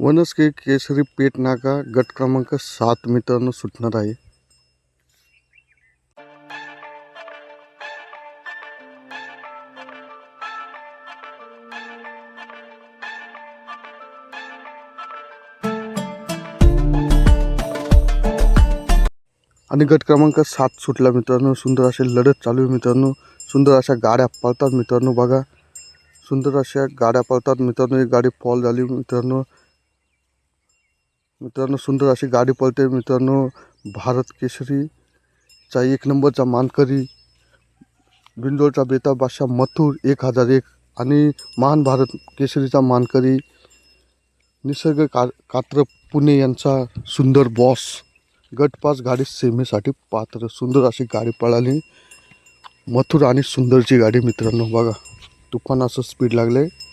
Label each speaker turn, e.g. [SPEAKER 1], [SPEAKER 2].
[SPEAKER 1] वनस्के केसरी पेट नाका गट क्रमांक सात मित्रांनो सुटणार आहे. आणि गट क्रमांक सात सुटला मित्रांनो. सुंदर असे लढत चालू आहे मित्रांनो. सुंदर अशा गाड्या पळतात मित्रांनो बघा. सुंदर अशा गाड्या पळतात मित्रांनो. एक गाडी फॉल झाली मित्रांनो. मित्रांनो सुंदर अशी गाडी पळते. मित्रांनो भारत केसरीचा एक नंबरचा मानकरी बिंदोरचा बेता बादशाह मथुर एक हजार एक आणि महान भारत केसरीचा मानकरी निसर्ग का कात्र पुणे यांचा सुंदर बॉस. गटपास गाडी सेमीसाठी पात्र. सुंदर अशी गाडी पळाली. मथुर आणि सुंदरची गाडी मित्रांनो बघा तुफान असं स्पीड लागलं आहे